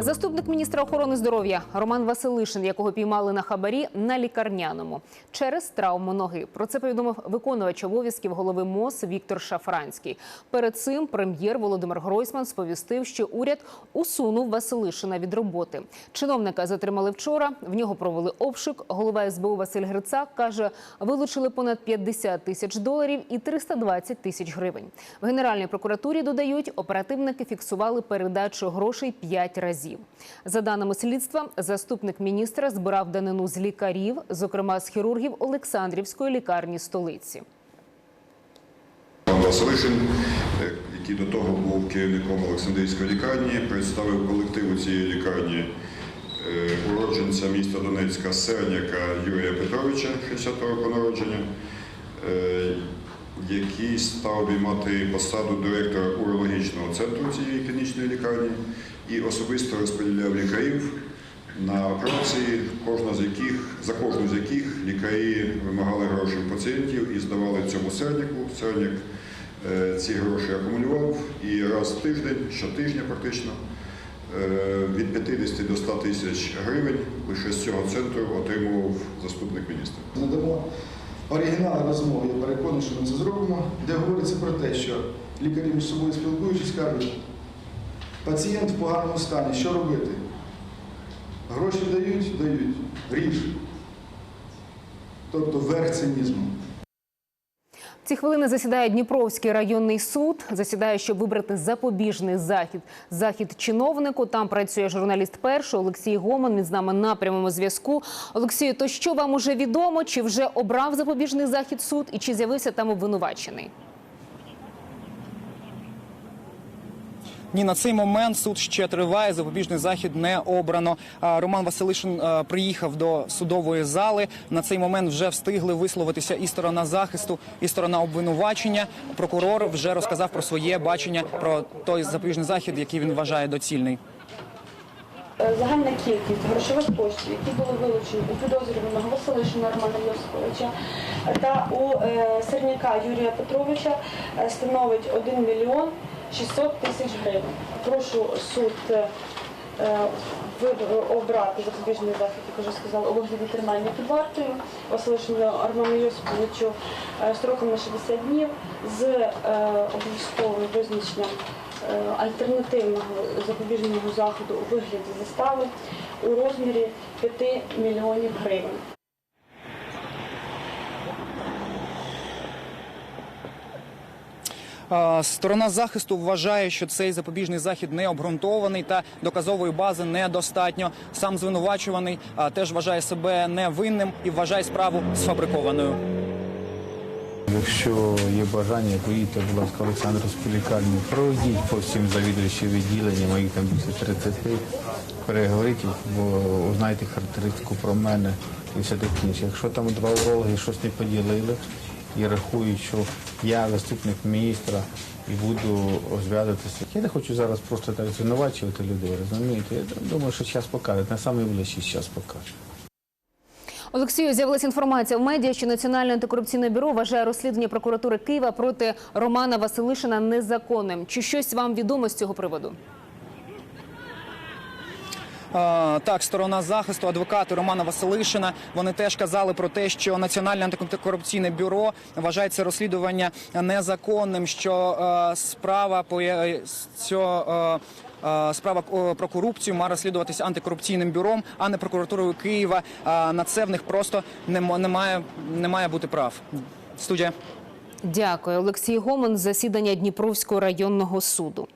Заступник міністра охорони здоров'я Роман Василишин, якого піймали на хабарі на лікарняному через травму ноги. Про це повідомив виконувач обов'язків голови МОЗ Віктор Шафранський. Перед цим прем'єр Володимир Гройсман сповістив, що уряд усунув Василишина від роботи. Чиновника затримали вчора. В нього провели обшук. Голова СБУ Василь Грицак каже, вилучили понад 50 тисяч доларів і 320 тисяч гривень. В Генеральній прокуратурі додають, оперативники фіксували передачу грошей 5 разів. За даними слідства, заступник міністра збирав данину з лікарів, зокрема з хірургів Олександрівської лікарні столиці. Василишин, е, який до того був керівником Олександрійської лікарні, представив колективу цієї лікарні е, уродженця міста Донецька Серняка Юрія Петровича, 60 року народження, е, який став обіймати посаду директора урологічного центру цієї клінічної лікарні і особисто розподіляв лікарів на операції, кожна з яких, за кожну з яких лікарі вимагали гроші пацієнтів і здавали цьому серняку. Серняк е, ці гроші акумулював і раз в тиждень, щотижня практично, е, від 50 до 100 тисяч гривень лише з цього центру отримував заступник міністра. Оригінал розмови, я переконаний, що ми це зробимо, де говориться про те, що лікарі між собою спілкуючись, кажуть, пацієнт в поганому стані, що робити? Гроші дають, дають, ріж. Тобто верх цинізму. Ці хвилини засідає Дніпровський районний суд. Засідає, щоб вибрати запобіжний захід. Захід чиновнику. Там працює журналіст перший Олексій Гоман. Він з нами на прямому зв'язку. Олексію, то що вам уже відомо? Чи вже обрав запобіжний захід суд і чи з'явився там обвинувачений? Ні, на цей момент суд ще триває. Запобіжний захід не обрано. Роман Василишин приїхав до судової зали. На цей момент вже встигли висловитися і сторона захисту, і сторона обвинувачення. Прокурор вже розказав про своє бачення про той запобіжний захід, який він вважає доцільний. Е, Загальна кількість грошових коштів, які були вилучені у підозрюваного Василишина Романа Йосиповича та у е, Серняка Юрія Петровича е, становить 1 мільйон 600 тисяч гривень. Прошу суд е, е, обрати запобіжний захід, як вже сказала, у вигляді тримання під вартою Василишину Роману Йосиповичу е, строком на 60 днів з обов'язковим визначенням альтернативного запобіжного заходу у вигляді застави у розмірі 5 мільйонів гривень. Сторона захисту вважає, що цей запобіжний захід не обґрунтований та доказової бази недостатньо. Сам звинувачуваний теж вважає себе невинним і вважає справу сфабрикованою. Якщо є бажання, поїдьте, будь ласка, в Олександрівську лікарню, пройдіть по всім завідувачам відділенням, їх там більше 30, переговоріть, бо узнаєте характеристику про мене і все таке інше. Якщо там два урологи щось не поділили і рахують, що я заступник міністра і буду зв'язуватися. Я не хочу зараз просто так звинувачувати людей, розумієте? Я думаю, що час покаже, на найближчий час покаже. Олексію, з'явилася інформація в медіа, що Національне антикорупційне бюро вважає розслідування прокуратури Києва проти Романа Василишина незаконним. Чи щось вам відомо з цього приводу? Так, сторона захисту, адвокати Романа Василишина. Вони теж казали про те, що Національне антикорупційне бюро вважає це розслідування незаконним. Що е, справа по що, е, е, Справа про корупцію має розслідуватися антикорупційним бюром, а не прокуратурою Києва. На це в них просто не, мо- не, має, бути прав. Студія. Дякую, Олексій Гоман. Засідання Дніпровського районного суду.